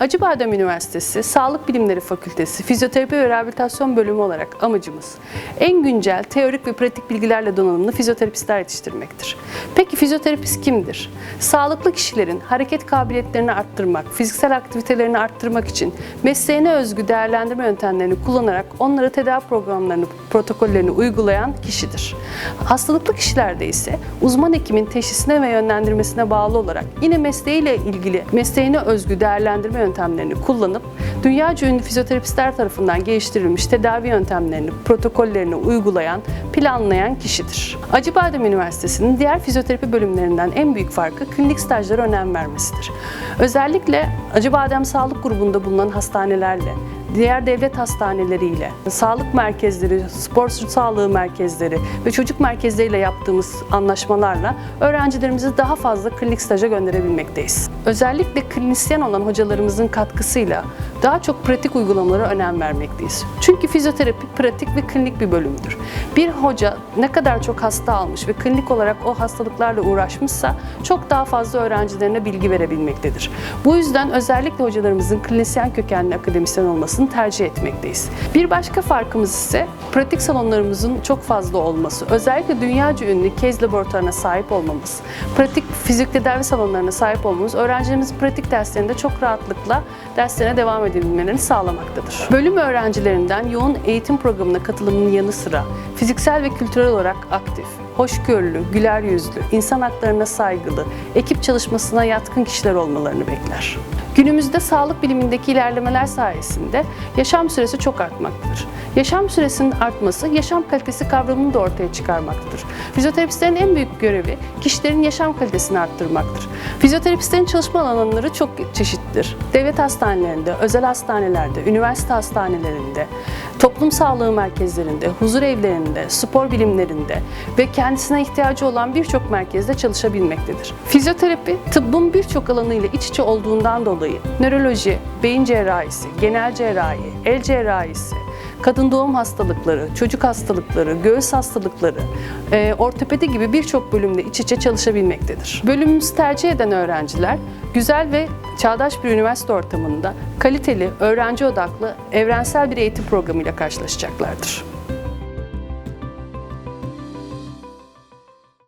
Acıbadem Üniversitesi Sağlık Bilimleri Fakültesi Fizyoterapi ve Rehabilitasyon Bölümü olarak amacımız en güncel teorik ve pratik bilgilerle donanımlı fizyoterapistler yetiştirmektir. Peki fizyoterapist kimdir? Sağlıklı kişilerin hareket kabiliyetlerini arttırmak, fiziksel aktivitelerini arttırmak için mesleğine özgü değerlendirme yöntemlerini kullanarak onlara tedavi programlarını, protokollerini uygulayan kişidir. Hastalıklı kişilerde ise uzman hekimin teşhisine ve yönlendirmesine bağlı olarak yine mesleğiyle ilgili mesleğine özgü değerlendirme yöntemlerini kullanıp dünyaca ünlü fizyoterapistler tarafından geliştirilmiş tedavi yöntemlerini, protokollerini uygulayan, planlayan kişidir. Acıbadem Üniversitesi'nin diğer fizyoterapi bölümlerinden en büyük farkı klinik stajlara önem vermesidir. Özellikle Acıbadem Sağlık Grubu'nda bulunan hastanelerle diğer devlet hastaneleriyle, sağlık merkezleri, spor sağlığı merkezleri ve çocuk merkezleriyle yaptığımız anlaşmalarla öğrencilerimizi daha fazla klinik staja gönderebilmekteyiz. Özellikle klinisyen olan hocalarımızın katkısıyla daha çok pratik uygulamalara önem vermekteyiz. Çünkü fizyoterapi pratik ve klinik bir bölümdür. Bir hoca ne kadar çok hasta almış ve klinik olarak o hastalıklarla uğraşmışsa çok daha fazla öğrencilerine bilgi verebilmektedir. Bu yüzden özellikle hocalarımızın klinisyen kökenli akademisyen olmasını tercih etmekteyiz. Bir başka farkımız ise pratik salonlarımızın çok fazla olması. Özellikle dünyaca ünlü KEZ laboratuvarına sahip olmamız, pratik fizik tedavi salonlarına sahip olmamız öğrencilerimizin pratik derslerinde çok rahatlıkla derslerine devam edebilmelerini sağlamaktadır. Bölüm öğrencilerinden yoğun eğitim programına katılımının yanı sıra fiziksel ve kültürel olarak aktif, hoşgörülü, güler yüzlü, insan haklarına saygılı, ekip çalışmasına yatkın kişiler olmalarını bekler. Günümüzde sağlık bilimindeki ilerlemeler sayesinde yaşam süresi çok artmaktadır. Yaşam süresinin artması yaşam kalitesi kavramını da ortaya çıkarmaktadır. Fizyoterapistlerin en büyük görevi kişilerin yaşam kalitesini arttırmaktır. Fizyoterapistlerin çalışma alanları çok çeşitlidir. Devlet hastanelerinde, özel hastanelerde, üniversite hastanelerinde, toplum sağlığı merkezlerinde, huzur evlerinde, spor bilimlerinde ve kendisine ihtiyacı olan birçok merkezde çalışabilmektedir. Fizyoterapi tıbbın birçok alanıyla iç içe olduğundan dolayı nöroloji, beyin cerrahisi, genel cerrahi, el cerrahisi, kadın doğum hastalıkları, çocuk hastalıkları, göğüs hastalıkları, e, ortopedi gibi birçok bölümde iç içe çalışabilmektedir. Bölümümüzü tercih eden öğrenciler güzel ve çağdaş bir üniversite ortamında kaliteli, öğrenci odaklı, evrensel bir eğitim programıyla karşılaşacaklardır.